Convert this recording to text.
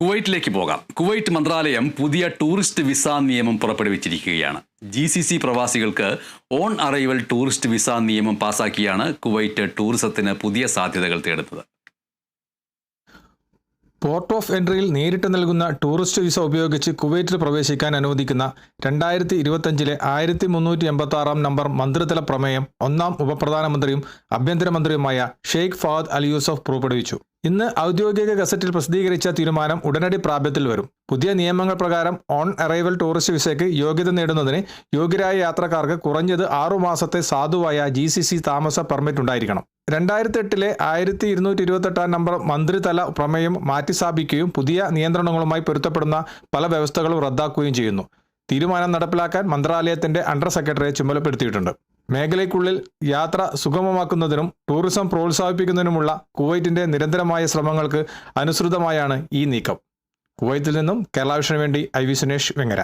കുവൈറ്റിലേക്ക് പോകാം. കുവൈറ്റ് മന്ത്രാലയം പുതിയ ടൂറിസ്റ്റ് വിസ നിയമം പുറപ്പെടുവിച്ചിരിക്കുകയാണ്. ജി സി സി പ്രവാസികൾക്ക് ഓൺ അറൈവൽ ടൂറിസ്റ്റ് വിസ നിയമം പാസാക്കിയാണ് കുവൈറ്റ് ടൂറിസത്തിന് പുതിയ സാധ്യതകൾ തേടുന്നത്. പോർട്ട് ഓഫ് എൻട്രിയിൽ നേരിട്ട് നൽകുന്ന ടൂറിസ്റ്റ് വിസ ഉപയോഗിച്ച് കുവൈറ്റിൽ പ്രവേശിക്കാൻ അനുവദിക്കുന്ന രണ്ടായിരത്തി ഇരുപത്തഞ്ചിലെ ആയിരത്തി മുന്നൂറ്റി എൺപത്തി ആറാം നമ്പർ മന്ത്രിതല പ്രമേയം ഒന്നാം ഉപപ്രധാനമന്ത്രിയും ആഭ്യന്തരമന്ത്രിയുമായ ഷെയ്ഖ് ഫവാദ് അൽ യൂസഫ് പുറപ്പെടുവിച്ചു. ഇന്ന് ഔദ്യോഗിക ഗസറ്റിൽ പ്രസിദ്ധീകരിച്ച തീരുമാനം ഉടനടി പ്രാബല്യത്തിൽ വരും. പുതിയ നിയമങ്ങൾ പ്രകാരം ഓൺ അറൈവൽ ടൂറിസ്റ്റ് വിസയ്ക്ക് യോഗ്യത നേടുന്നതിന് യോഗ്യരായ യാത്രക്കാർക്ക് കുറഞ്ഞത് ആറു മാസത്തെ സാധുവായ ജി സി സി താമസ പെർമിറ്റ് ഉണ്ടായിരിക്കണം. രണ്ടായിരത്തി എട്ടിലെ ആയിരത്തി ഇരുന്നൂറ്റി ഇരുപത്തെട്ടാം നമ്പർ മന്ത്രിതല പ്രമേയം മാറ്റിസ്ഥാപിക്കുകയും പുതിയ നിയന്ത്രണങ്ങളുമായി പൊരുത്തപ്പെടുന്ന പല വ്യവസ്ഥകളും റദ്ദാക്കുകയും ചെയ്യുന്നു. തീരുമാനം നടപ്പിലാക്കാൻ മന്ത്രാലയത്തിന്റെ അണ്ടർ സെക്രട്ടറിയെ ചുമതലപ്പെടുത്തിയിട്ടുണ്ട്. മേഖലയ്ക്കുള്ളിൽ യാത്ര സുഗമമാക്കുന്നതിനും ടൂറിസം പ്രോത്സാഹിപ്പിക്കുന്നതിനുമുള്ള കുവൈറ്റിന്റെ നിരന്തരമായ ശ്രമങ്ങൾക്ക് അനുസൃതമായാണ് ഈ നീക്കം. കുവൈത്തിൽ നിന്നും കേരളാവിഷന് വേണ്ടി ഐ വി സുനേഷ് വെങ്ങര.